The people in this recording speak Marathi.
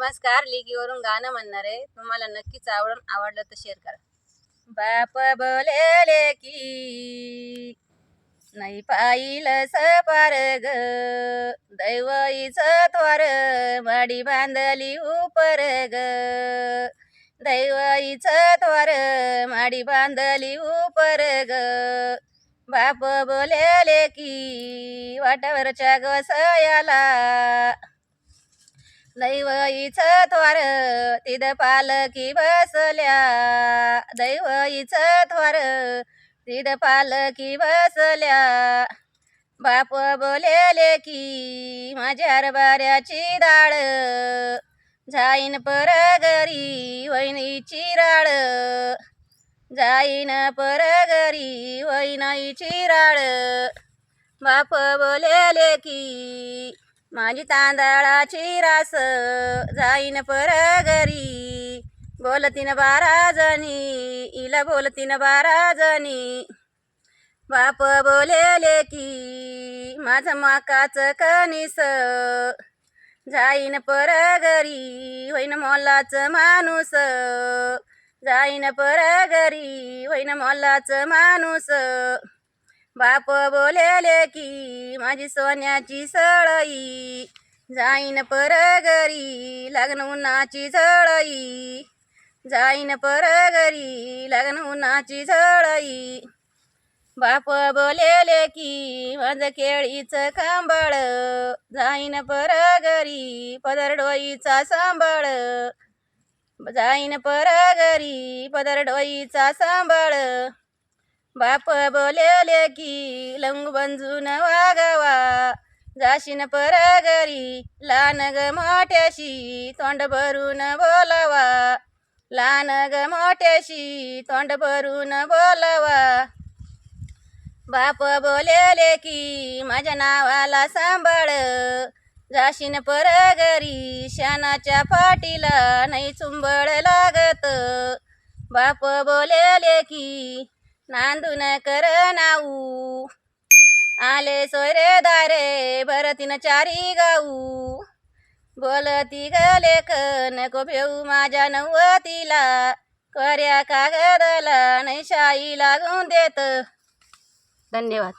नमस्कार लिगीवरून गाणं म्हणणार. आहे तुम्हाला नक्कीच आवडून आवडलं तर शेअर करा. बाप बोलेले की नाही पाहिलं सपार ग दैवईच त्वर माडी बांधली उपर ग दैवईच त्वर माडी बांधली उपर ग बाप बोलेले की वाटावरच्या गसयाला दैवईचं थोर तिद पालकी बसल्या. दैवईचं थोर तिद पालकी बसल्या. बाप बोलेले की माझ्या हरभऱ्याची डाळ. जाईन परगरी वहिनीची राळ. जाईन परगरी वहिनाईची राळ. बाप बोलेले की माझी तांदळाची रास जाईन परगरी. बोलतीन बारा जणी इला बोलतीन बारा जणी. बाप बोलेले की माझं माकाचं कणीस जाईन परगरी. होईन मोलाच माणूस जाईन परगरी. होईन मोलाच माणूस बाप बोलेले की माझी सोन्याची सळई जाईन परगरी लग्न उन्हाची झळई. जाईन परगरी लग्न उन्हाची झळई. बाप बोलेले की माझं केळीचं कांबळ जाईन परगरी पदरडोईचा सांभाळ जाईन परगरी पदरडोईचा सांभाळ बाप बोलेले की लंग बंजून वागावा. जाशीन परगरी लहान ग मोठ्याशी तोंड भरून बोलावा. लहान ग मोठ्याशी तोंड भरून बोलावा. बाप बोलेले की माझ्या नावाला सांभाळ. जाशीन परगरी शानाच्या पाटीला नाही चुंबळ लागत. बाप बोलेले की नांदून कर नाऊ. आले सोयरे दारे भरतीन चारी गाऊ. बोलती लेखन को भेऊ माझ्या नवतीला. कर्या कागदला नाही शाई लागून देत. धन्यवाद.